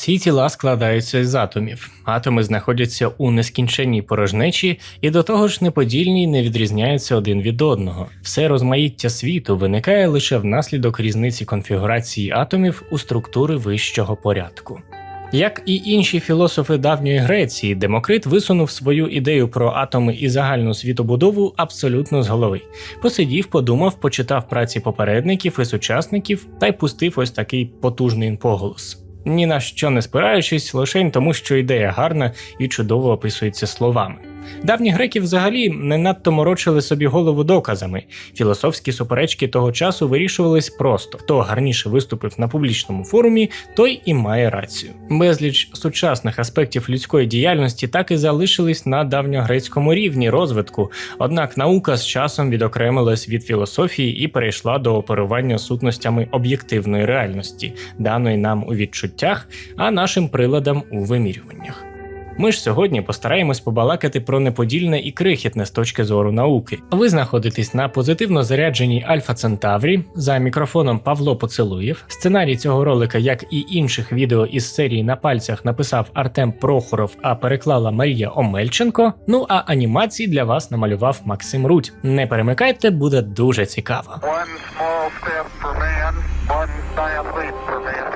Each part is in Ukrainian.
Всі тіла складаються з атомів. Атоми знаходяться у нескінченній порожнечі і до того ж неподільні й не відрізняються один від одного. Все розмаїття світу виникає лише внаслідок різниці конфігурації атомів у структури вищого порядку. Як і інші філософи давньої Греції, Демокрит висунув свою ідею про атоми і загальну світобудову абсолютно з голови. Посидів, подумав, почитав праці попередників і сучасників та й пустив ось такий потужний поголос. Ні на що не спираючись, лише тому, що ідея гарна і чудово описується словами. Давні греки взагалі не надто морочили собі голову доказами. Філософські суперечки того часу вирішувались просто: хто гарніше виступив на публічному форумі, той і має рацію. Безліч сучасних аспектів людської діяльності так і залишились на давньогрецькому рівні розвитку. Однак наука з часом відокремилась від філософії і перейшла до оперування сутностями об'єктивної реальності, даної нам у відчуттях, а нашим приладам у вимірюваннях. Ми ж сьогодні постараємось побалакати про неподільне і крихітне з точки зору науки. Ви знаходитесь на позитивно зарядженій Альфа Центаврі за мікрофоном Павло Поцелуєв. Сценарій цього ролика, як і інших відео із серії на пальцях, написав Артем Прохоров, а переклала Марія Омельченко. Ну а анімації для вас намалював Максим Рудь. Не перемикайте, буде дуже цікаво. One small step for man, one giant leap for mankind.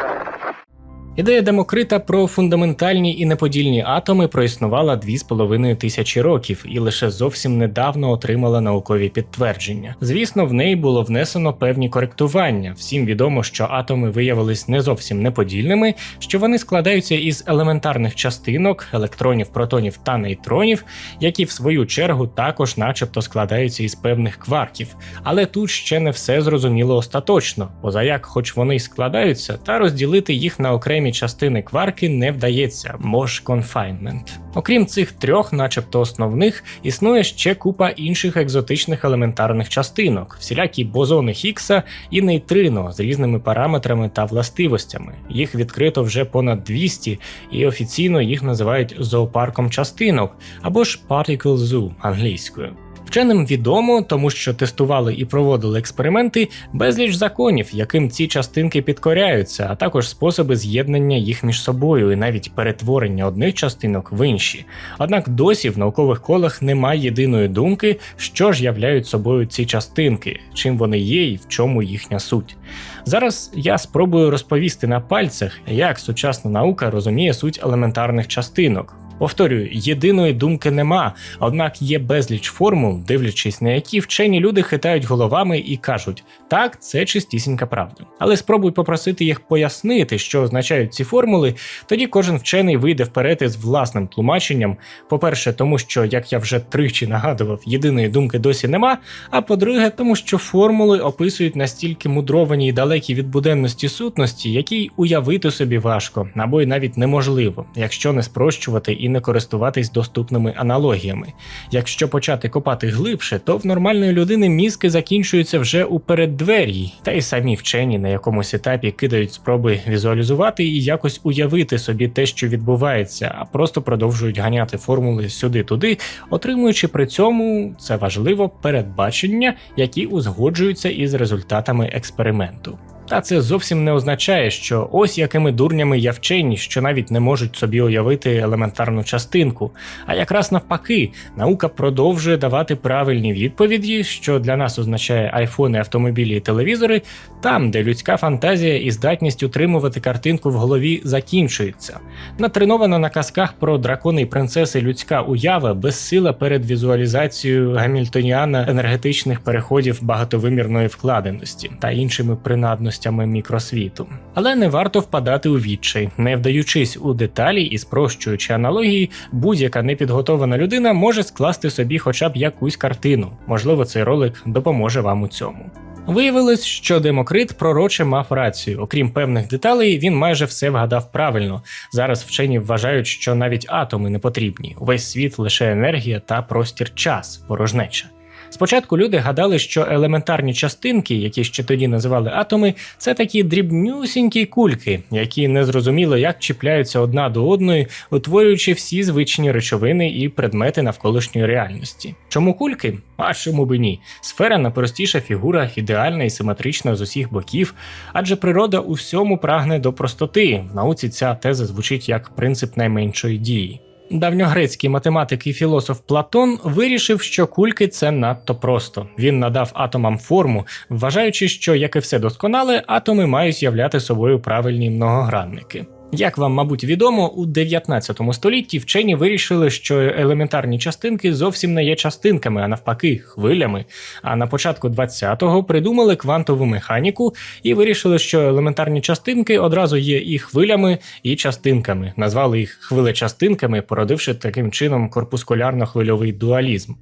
Ідея Демокрита про фундаментальні і неподільні атоми проіснувала 2,5 тисячі років і лише зовсім недавно отримала наукові підтвердження. Звісно, в неї було внесено певні коректування. Всім відомо, що атоми виявились не зовсім неподільними, що вони складаються із елементарних частинок, електронів, протонів та нейтронів, які в свою чергу також, начебто, складаються із певних кварків. Але тут ще не все зрозуміло остаточно, позаяк, хоч вони й складаються, та розділити їх на окремі частини кварки не вдається, мож confinement. Окрім цих трьох, начебто основних, існує ще купа інших екзотичних елементарних частинок, всілякі бозони Хіггса і нейтрино з різними параметрами та властивостями. Їх відкрито вже понад 200, і офіційно їх називають зоопарком частинок або ж Particle Zoo англійською. Вченим відомо, тому що тестували і проводили експерименти, безліч законів, яким ці частинки підкоряються, а також способи з'єднання їх між собою і навіть перетворення одних частинок в інші. Однак досі в наукових колах немає єдиної думки, що ж являють собою ці частинки, чим вони є і в чому їхня суть. Зараз я спробую розповісти на пальцях, як сучасна наука розуміє суть елементарних частинок. Повторюю, єдиної думки нема, однак є безліч формул, дивлячись на які вчені люди хитають головами і кажуть: так, це чистісінька правда. Але спробуй попросити їх пояснити, що означають ці формули, тоді кожен вчений вийде вперед із власним тлумаченням. По-перше, тому що, як я вже тричі нагадував, єдиної думки досі нема. А по-друге, тому що формули описують настільки мудровані і далекі від буденності сутності, які уявити собі важко, або й навіть неможливо, якщо не спрощувати і не користуватись доступними аналогіями. Якщо почати копати глибше, то в нормальної людини мізки закінчуються вже у переддвер'ї, та й самі вчені на якомусь етапі кидають спроби візуалізувати і якось уявити собі те, що відбувається, а просто продовжують ганяти формули сюди-туди, отримуючи при цьому це важливо передбачення, які узгоджуються із результатами експерименту. Та це зовсім не означає, що ось якими дурнями я вчені, що навіть не можуть собі уявити елементарну частинку. А якраз навпаки, наука продовжує давати правильні відповіді, що для нас означає айфони, автомобілі і телевізори, там, де людська фантазія і здатність утримувати картинку в голові закінчується. Натренована на казках про дракони і принцеси людська уява безсила перед візуалізацією гамільтоніана енергетичних переходів багатовимірної вкладеності та іншими принадностями мікросвіту. Але не варто впадати у відчай, не вдаючись у деталі і спрощуючи аналогії, будь-яка непідготована людина може скласти собі хоча б якусь картину. Можливо, цей ролик допоможе вам у цьому. Виявилось, що Демокрит пророче мав рацію. Окрім певних деталей, він майже все вгадав правильно. Зараз вчені вважають, що навіть атоми не потрібні. Увесь світ лише енергія та простір час, порожнеча. Спочатку люди гадали, що елементарні частинки, які ще тоді називали атоми, це такі дрібнюсінькі кульки, які незрозуміло як чіпляються одна до одної, утворюючи всі звичні речовини і предмети навколишньої реальності. Чому кульки? А чому би ні? Сфера найпростіша фігура, ідеальна і симетрична з усіх боків, адже природа у всьому прагне до простоти. В науці ця теза звучить як принцип найменшої дії. Давньогрецький математик і філософ Платон вирішив, що кульки це надто просто. Він надав атомам форму, вважаючи, що, як і все досконале, атоми мають являти собою правильні многогранники. Як вам, мабуть, відомо, у 19 столітті вчені вирішили, що елементарні частинки зовсім не є частинками, а навпаки, хвилями. А на початку 20-го придумали квантову механіку і вирішили, що елементарні частинки одразу є і хвилями, і частинками. Назвали їх хвилечастинками, породивши таким чином корпускулярно-хвильовий дуалізм.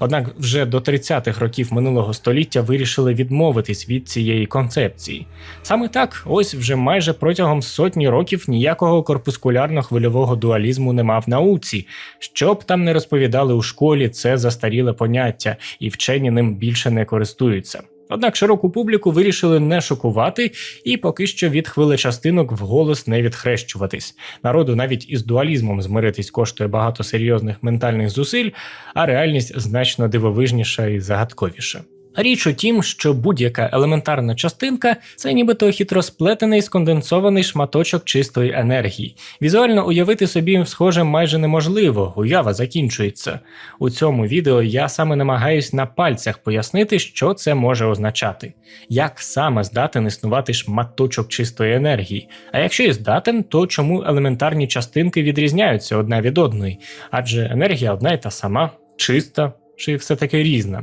Однак вже до 30-х років минулого століття вирішили відмовитись від цієї концепції. Саме так, ось вже майже протягом сотні років ніякого корпускулярно-хвильового дуалізму нема в науці. Що б там не розповідали у школі, це застаріле поняття, і вчені ним більше не користуються. Однак широку публіку вирішили не шокувати і поки що від хвилечастинок вголос не відхрещуватись. Народу навіть із дуалізмом змиритись коштує багато серйозних ментальних зусиль, а реальність значно дивовижніша і загадковіша. Річ у тім, що будь-яка елементарна частинка це нібито хитросплетений сконденсований шматочок чистої енергії. Візуально уявити собі схоже майже неможливо, уява закінчується. У цьому відео я саме намагаюсь на пальцях пояснити, що це може означати, як саме здатен існувати шматочок чистої енергії. А якщо і здатен, то чому елементарні частинки відрізняються одна від одної? Адже енергія одна й та сама, чиста чи все таки різна.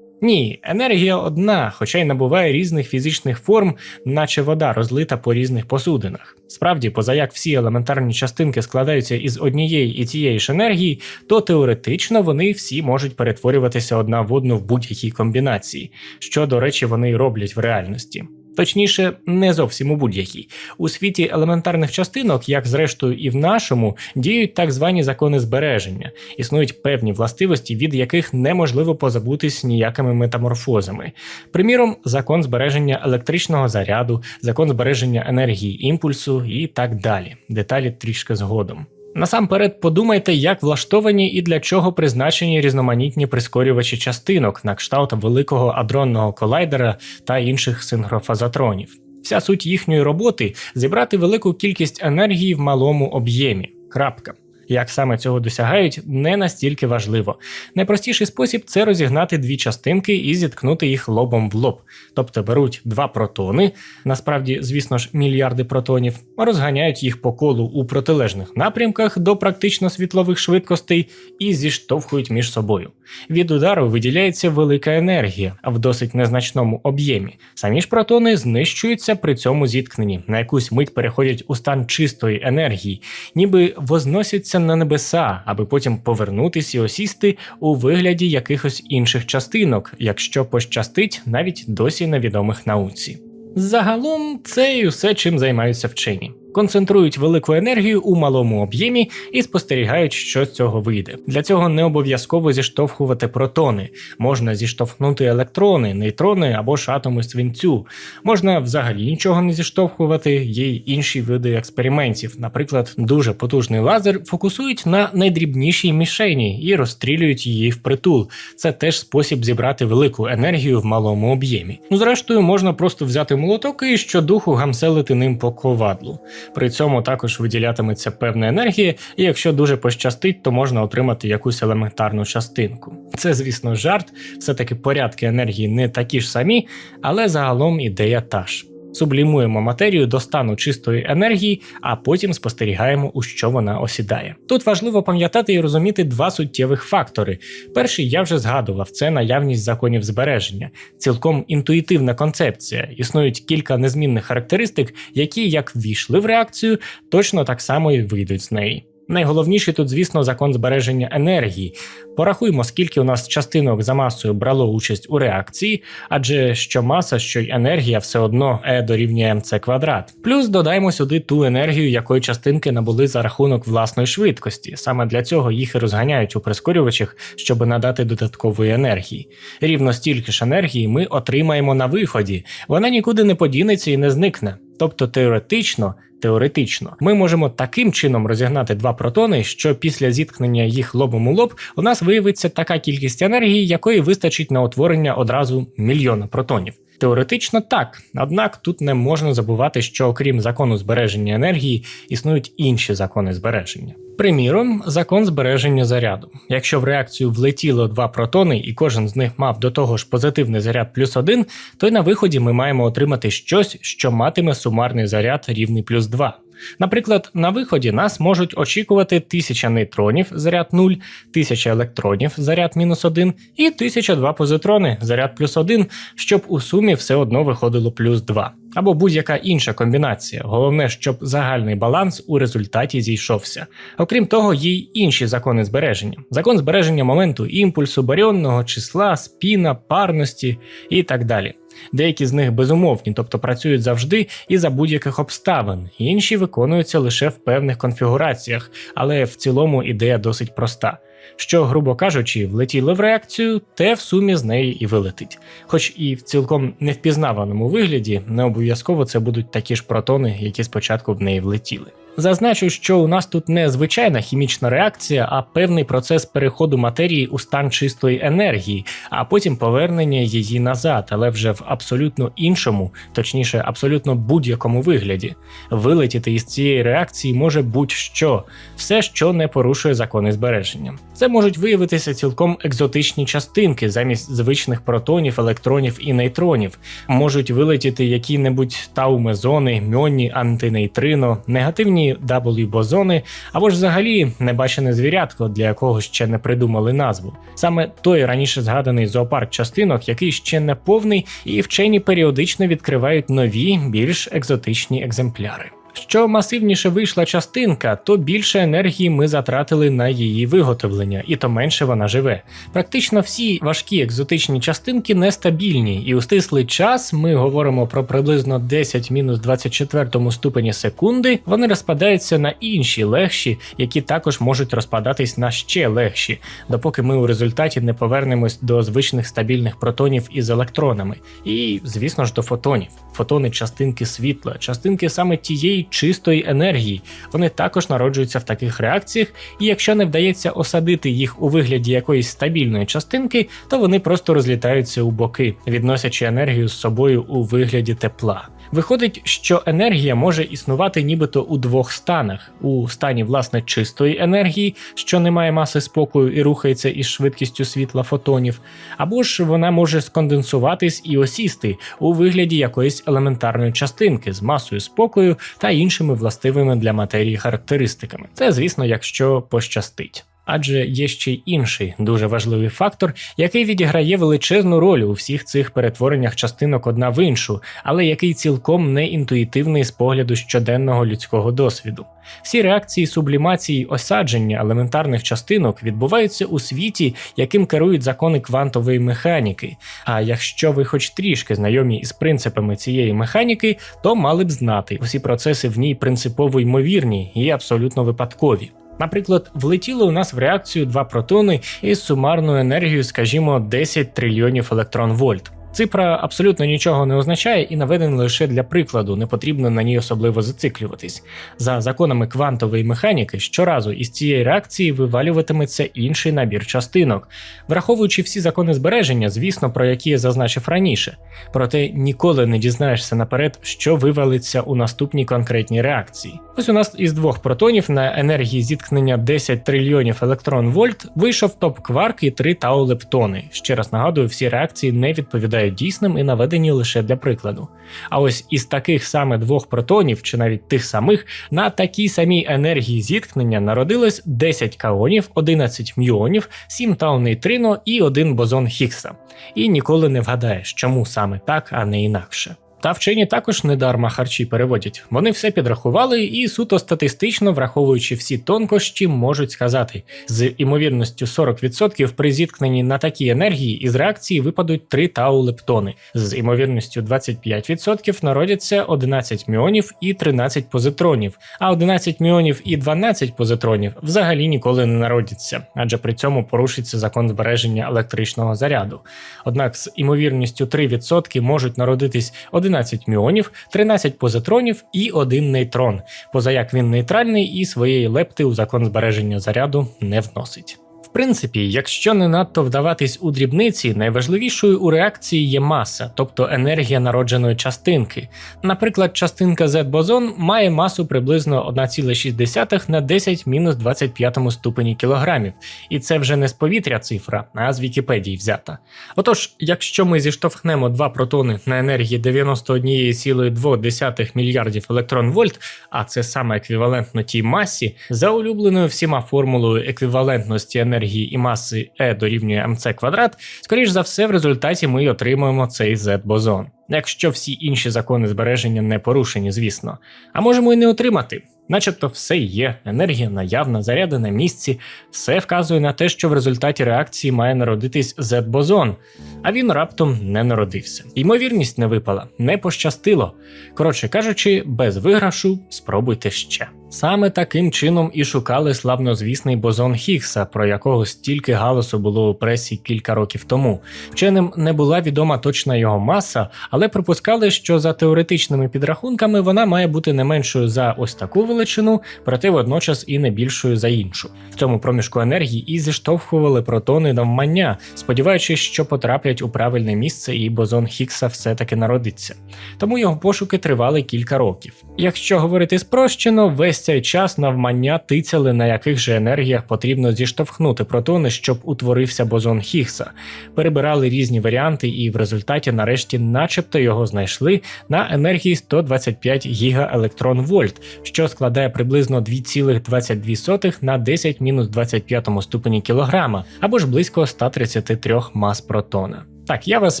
Ні, енергія одна, хоча й набуває різних фізичних форм, наче вода розлита по різних посудинах. Справді, позаяк всі елементарні частинки складаються із однієї і тієї ж енергії, то теоретично вони всі можуть перетворюватися одна в одну в будь-якій комбінації, що, до речі, вони й роблять в реальності. Точніше, не зовсім у будь-якій. У світі елементарних частинок, як зрештою і в нашому, діють так звані закони збереження. Існують певні властивості, від яких неможливо позабутись ніякими метаморфозами. Приміром, закон збереження електричного заряду, закон збереження енергії імпульсу і так далі. Деталі трішки згодом. Насамперед подумайте, як влаштовані і для чого призначені різноманітні прискорювачі частинок на кшталт великого адронного колайдера та інших синхрофазотронів. Вся суть їхньої роботи зібрати велику кількість енергії в малому об'ємі. Крапка. Як саме цього досягають, не настільки важливо. Найпростіший спосіб це розігнати дві частинки і зіткнути їх лобом в лоб. Тобто беруть два протони, насправді, звісно ж, мільярди протонів, розганяють їх по колу у протилежних напрямках до практично світлових швидкостей і зіштовхують між собою. Від удару виділяється велика енергія в досить незначному об'ємі. Самі ж протони знищуються при цьому зіткненні, на якусь мить переходять у стан чистої енергії, ніби возносяться на небеса, аби потім повернутись і осісти у вигляді якихось інших частинок, якщо пощастить навіть досі невідомих науці. Загалом це і усе, чим займаються вчені. Концентрують велику енергію у малому об'ємі і спостерігають, що з цього вийде. Для цього не обов'язково зіштовхувати протони, можна зіштовхнути електрони, нейтрони або ж атоми свинцю. Можна взагалі нічого не зіштовхувати, є й інші види експериментів. Наприклад, дуже потужний лазер фокусують на найдрібнішій мішені і розстрілюють її впритул. Це теж спосіб зібрати велику енергію в малому об'ємі. Ну, зрештою, можна просто взяти молоток і щодуху гамселити ним по ковадлу. При цьому також виділятиметься певна енергія, і якщо дуже пощастить, то можна отримати якусь елементарну частинку. Це, звісно, жарт, все-таки порядки енергії не такі ж самі, але загалом ідея та ж. Сублімуємо матерію до стану чистої енергії, а потім спостерігаємо, у що вона осідає. Тут важливо пам'ятати і розуміти два суттєвих фактори. Перший я вже згадував це наявність законів збереження, цілком інтуїтивна концепція. Існують кілька незмінних характеристик, які як ввійшли в реакцію, точно так само і вийдуть з неї. Найголовніший тут, звісно, закон збереження енергії. Порахуємо, скільки у нас частинок за масою брало участь у реакції, адже що маса, що й енергія все одно E дорівнює mc квадрат. Плюс додаємо сюди ту енергію, якої частинки набули за рахунок власної швидкості. Саме для цього їх і розганяють у прискорювачах, щоб надати додаткової енергії. Рівно стільки ж енергії ми отримаємо на виході. Вона нікуди не подінеться і не зникне. Тобто теоретично, теоретично, ми можемо таким чином розігнати два протони, що після зіткнення їх лобом у лоб у нас виявиться така кількість енергії, якої вистачить на утворення одразу мільйона протонів. Теоретично так, однак тут не можна забувати, що окрім закону збереження енергії існують інші закони збереження. Приміром, закон збереження заряду. Якщо в реакцію влетіло два протони, і кожен з них мав до того ж позитивний заряд плюс один, то й на виході ми маємо отримати щось, що матиме сумарний заряд рівний плюс 2. Наприклад, на виході нас можуть очікувати 1000 нейтронів заряд 0, 1000 електронів заряд мінус 1 і 1002 позитрони заряд плюс 1, щоб у сумі все одно виходило плюс 2. Або будь-яка інша комбінація. Головне, щоб загальний баланс у результаті зійшовся. Окрім того, є й інші закони збереження: закон збереження моменту імпульсу, баріонного числа, спіна, парності і так далі. Деякі з них безумовні, тобто працюють завжди і за будь-яких обставин, інші виконуються лише в певних конфігураціях, але в цілому ідея досить проста. Що, грубо кажучи, влетіло в реакцію, те в сумі з неї і вилетить. Хоч і в цілком невпізнаваному вигляді, не обов'язково це будуть такі ж протони, які спочатку в неї влетіли. Зазначу, що у нас тут не звичайна хімічна реакція, а певний процес переходу матерії у стан чистої енергії, а потім повернення її назад, але вже в абсолютно іншому, точніше, абсолютно будь-якому вигляді. Вилетіти із цієї реакції може будь-що, все, що не порушує закони збереження. Це можуть виявитися цілком екзотичні частинки замість звичних протонів, електронів і нейтронів. Можуть вилетіти які-небудь тау-мезони, мьоні, антинейтрино, негативні W-бозони, або ж взагалі небачене звірятко, для якого ще не придумали назву. Саме той раніше згаданий зоопарк частинок, який ще не повний, і вчені періодично відкривають нові, більш екзотичні екземпляри. Що масивніше вийшла частинка, то більше енергії ми затратили на її виготовлення, і то менше вона живе. Практично всі важкі екзотичні частинки нестабільні, і у стислий час ми говоримо про приблизно 10 мінус 24 ступені секунди. Вони розпадаються на інші легші, які також можуть розпадатись на ще легші, допоки ми у результаті не повернемось до звичних стабільних протонів із електронами, і, звісно ж, до фотонів. Фотони частинки світла, частинки саме тієї чистої енергії. Вони також народжуються в таких реакціях, і якщо не вдається осадити їх у вигляді якоїсь стабільної частинки, то вони просто розлітаються у боки, відносячи енергію з собою у вигляді тепла. Виходить, що енергія може існувати нібито у двох станах: у стані власне чистої енергії, що не має маси спокою і рухається із швидкістю світла фотонів, або ж вона може сконденсуватись і осісти у вигляді якоїсь елементарної частинки з масою спокою та іншими властивими для матерії характеристиками. Це, звісно, якщо пощастить. Адже є ще й інший дуже важливий фактор, який відіграє величезну роль у всіх цих перетвореннях частинок одна в іншу, але який цілком не інтуїтивний з погляду щоденного людського досвіду. Всі реакції сублімації осадження елементарних частинок відбуваються у світі, яким керують закони квантової механіки. А якщо ви хоч трішки знайомі із принципами цієї механіки, то мали б знати, усі процеси в ній принципово ймовірні і абсолютно випадкові. Наприклад, влетіли у нас в реакцію два протони із сумарною енергією, скажімо, 10 трильйонів електрон вольт. Цифра абсолютно нічого не означає і наведена лише для прикладу, не потрібно на ній особливо зациклюватись. За законами квантової механіки, щоразу із цієї реакції вивалюватиметься інший набір частинок, враховуючи всі закони збереження, звісно, про які я зазначив раніше. Проте ніколи не дізнаєшся наперед, що вивалиться у наступній конкретній реакції. Ось у нас із двох протонів на енергії зіткнення 10 трильйонів електрон вольт вийшов топ-кварк і 3 тау-лептони. Ще раз нагадую, всі реакції не відповідають дійсним і наведені лише для прикладу. А ось із таких саме двох протонів, чи навіть тих самих, на такій самій енергії зіткнення народилось 10 каонів, 11 мюонів, 7 тау-нейтрино і один бозон Хіггса. І ніколи не вгадаєш, чому саме так, а не інакше. Та вчені також недарма харчі переводять. Вони все підрахували і суто статистично, враховуючи всі тонкощі, можуть сказати, з імовірністю 40% при зіткненні на такій енергії із реакції випадуть 3 тау-лептони. З імовірністю 25% народяться 11 міонів і 13 позитронів, а 11 міонів і 12 позитронів взагалі ніколи не народяться, адже при цьому порушиться закон збереження електричного заряду. Однак з імовірністю 3% можуть народитись 11 міонів, 13 позитронів і 1 нейтрон, поза як він нейтральний і своєї лепти у закон збереження заряду не вносить. В принципі, якщо не надто вдаватись у дрібниці, найважливішою у реакції є маса, тобто енергія народженої частинки. Наприклад, частинка Z-бозон має масу приблизно 1,6 на 10 мінус 25 ступені кілограмів, і це вже не з повітря цифра, а з Вікіпедії взята. Отож, якщо ми зіштовхнемо два протони на енергії 91,2 мільярдів електрон-вольт, а це саме еквівалентно тій масі, за улюбленою всіма формулою еквівалентності енергії і маси E дорівнює mc квадрат, скоріш за все, в результаті ми й отримаємо цей Z-бозон. Якщо всі інші закони збереження не порушені, звісно. А можемо і не отримати. Начебто все є, енергія наявна, заряди на місці, все вказує на те, що в результаті реакції має народитись Z-бозон, а він раптом не народився. Ймовірність не випала, не пощастило. Коротше кажучи, без виграшу спробуйте ще. Саме таким чином і шукали славнозвісний бозон Хіггса, про якого стільки галасу було у пресі кілька років тому. Вченим не була відома точна його маса, але припускали, що за теоретичними підрахунками вона має бути не меншою за ось таку величину, проте водночас і не більшою за іншу. В цьому проміжку енергії і зіштовхували протони навмання, сподіваючись, що потраплять у правильне місце, і бозон Хіггса все-таки народиться. Тому його пошуки тривали кілька років. Якщо говорити спрощено, весь цей час навмання тицяли, на яких же енергіях потрібно зіштовхнути протони, щоб утворився бозон Хіггса. Перебирали різні варіанти, і в результаті, нарешті, начебто його знайшли на енергії 125 гігаелектрон-вольт, що складає приблизно 2,22 на 10 мінус 25 ступені кілограма, або ж близько 133 мас протона. Так, я вас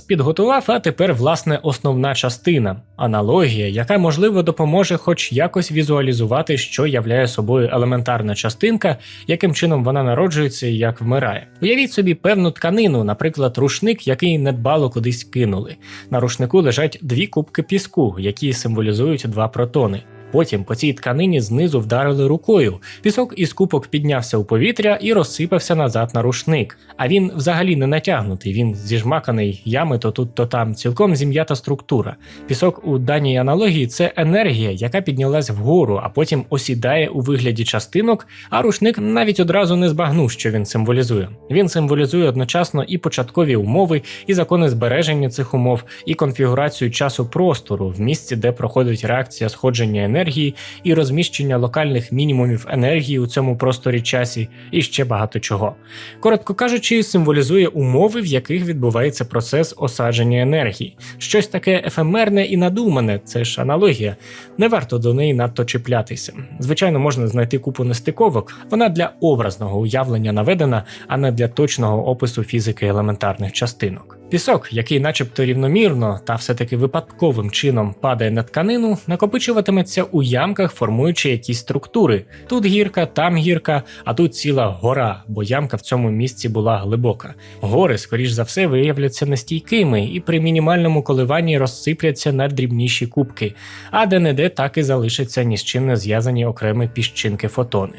підготував, а тепер власне основна частина аналогія, яка можливо допоможе хоч якось візуалізувати, що являє собою елементарна частинка, яким чином вона народжується і як вмирає. Уявіть собі певну тканину, наприклад, рушник, який недбало кудись кинули. На рушнику лежать дві кубки піску, які символізують два протони. Потім по цій тканині знизу вдарили рукою. Пісок із кубок піднявся у повітря і розсипався назад на рушник. А він взагалі не натягнутий, він зіжмаканий ями то тут, то там, цілком зім'ята структура. Пісок у даній аналогії це енергія, яка піднялась вгору, а потім осідає у вигляді частинок, а рушник навіть одразу не збагнув, що він символізує. Він символізує одночасно і початкові умови, і закони збереження цих умов, і конфігурацію часу простору в місці, де проходить реакція сходження енергії і розміщення локальних мінімумів енергії у цьому просторі часі, і ще багато чого. Коротко кажучи, символізує умови, в яких відбувається процес осадження енергії. Щось таке ефемерне і надумане, це ж аналогія. Не варто до неї надто чіплятися. Звичайно, можна знайти купу нестиковок, вона для образного уявлення наведена, а не для точного опису фізики елементарних частинок. Пісок, який, начебто рівномірно та все-таки випадковим чином падає на тканину, накопичуватиметься у ямках, формуючи якісь структури. Тут гірка, там гірка, а тут ціла гора, бо ямка в цьому місці була глибока. Гори, скоріш за все, виявляться нестійкими і при мінімальному коливанні розсипляться на дрібніші кубки, а де-не-де так і залишаться ні з чим не зв'язані окремі піщинки фотони.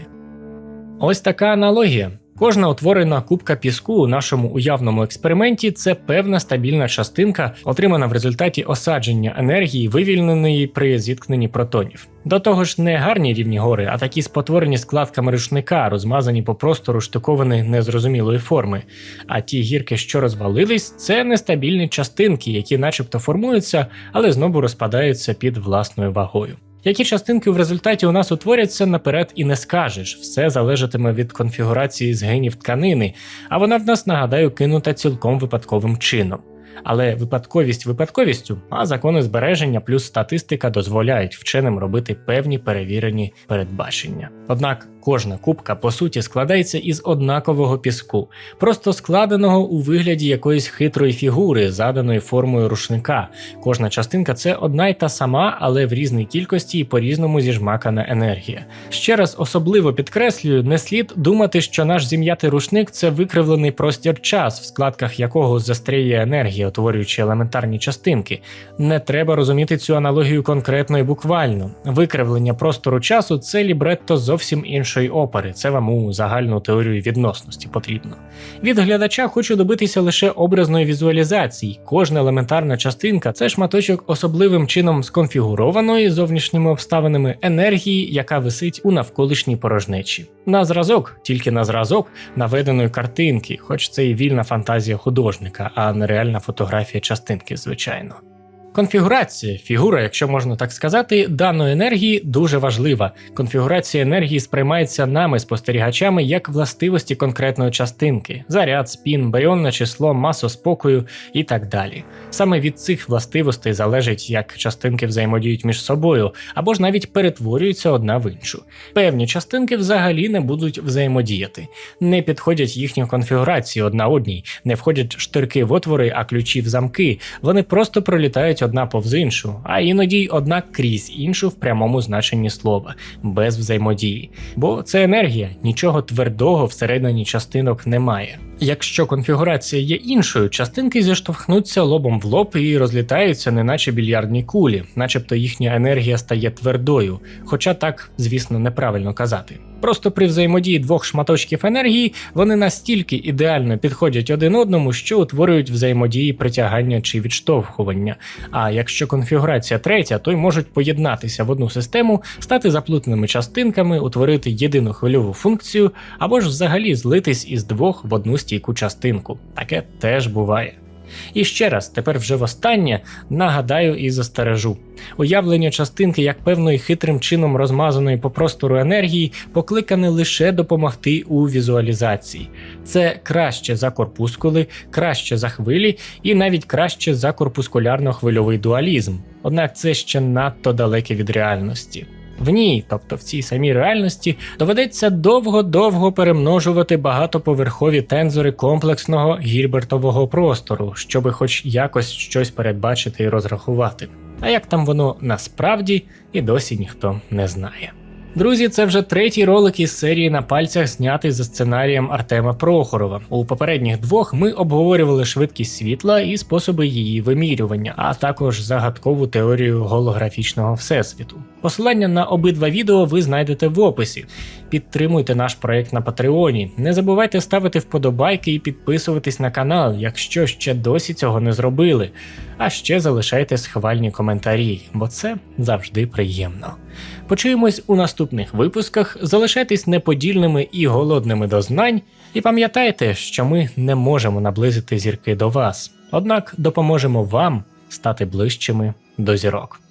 Ось така аналогія. Кожна утворена кубка піску у нашому уявному експерименті це певна стабільна частинка, отримана в результаті осадження енергії, вивільненої при зіткненні протонів. До того ж, не гарні рівні гори, а такі спотворені складками рушника, розмазані по простору штуковані незрозумілої форми. А ті гірки, що розвалились, це нестабільні частинки, які, начебто, формуються, але знову розпадаються під власною вагою. Які частинки в результаті у нас утворяться наперед і не скажеш, все залежатиме від конфігурації згинів тканини, а вона в нас, нагадаю, кинута цілком випадковим чином. Але випадковість випадковістю, а закони збереження плюс статистика дозволяють вченим робити певні перевірені передбачення. Однак кожна кубка по суті складається із однакового піску, просто складеного у вигляді якоїсь хитрої фігури, заданої формою рушника. Кожна частинка це одна й та сама, але в різній кількості і по-різному зіжмакана енергія. Ще раз особливо підкреслюю, не слід думати, що наш зім'ятий рушник це викривлений простір час, в складках якого застряє енергія, утворюючи елементарні частинки. Не треба розуміти цю аналогію конкретно і буквально. Викривлення простору часу це лібретто зовсім іншої опери. Це вам у загальну теорію відносності потрібно. Від глядача хочу добитися лише образної візуалізації. Кожна елементарна частинка це шматочок особливим чином сконфігурованої зовнішніми обставинами енергії, яка висить у навколишній порожнечі. На зразок, тільки на зразок наведеної картинки, хоч це і вільна фантазія художника, а не реальна фотографія частинки, звичайно. Конфігурація, фігура, якщо можна так сказати, даної енергії дуже важлива. Конфігурація енергії сприймається нами, спостерігачами, як властивості конкретної частинки: заряд, спін, баріонне число, маса спокою і так далі. Саме від цих властивостей залежить, як частинки взаємодіють між собою, або ж навіть перетворюються одна в іншу. Певні частинки взагалі не будуть взаємодіяти, не підходять їхні конфігурації одна одній, не входять штирки в отвори, а ключі в замки. Вони просто пролітають одна повз іншу, а іноді й одна крізь іншу в прямому значенні слова, без взаємодії. Бо це енергія, нічого твердого всередині частинок немає. Якщо конфігурація є іншою, частинки зіштовхнуться лобом в лоб і розлітаються, неначе більярдні кулі, начебто їхня енергія стає твердою, хоча так, звісно, неправильно казати. Просто при взаємодії двох шматочків енергії вони настільки ідеально підходять один одному, що утворюють взаємодії притягання чи відштовхування. А якщо конфігурація третя, то й можуть поєднатися в одну систему, стати заплутаними частинками, утворити єдину хвильову функцію, або ж взагалі злитись із двох в одну стійку частинку. Таке теж буває. І ще раз, тепер вже востаннє нагадаю і застережу. Уявлення частинки як певної хитрим чином розмазаної по простору енергії покликане лише допомогти у візуалізації. Це краще за корпускули, краще за хвилі і навіть краще за корпускулярно-хвильовий дуалізм. Однак це ще надто далеке від реальності. В ній, тобто в цій самій реальності, доведеться довго-довго перемножувати багатоповерхові тензори комплексного гільбертового простору, щоби хоч якось щось передбачити і розрахувати. А як там воно насправді, і досі ніхто не знає. Друзі, це вже третій ролик із серії на пальцях, знятий за сценарієм Артема Прохорова. У попередніх двох ми обговорювали швидкість світла і способи її вимірювання, а також загадкову теорію голографічного всесвіту. Посилання на обидва відео ви знайдете в описі. Підтримуйте наш проект на Патреоні. Не забувайте ставити вподобайки і підписуватись на канал, якщо ще досі цього не зробили. А ще залишайте схвальні коментарі, бо це завжди приємно. Почуємось у наступних випусках. Залишайтесь неподільними і голодними до знань, і пам'ятайте, що ми не можемо наблизити зірки до вас, однак допоможемо вам стати ближчими до зірок.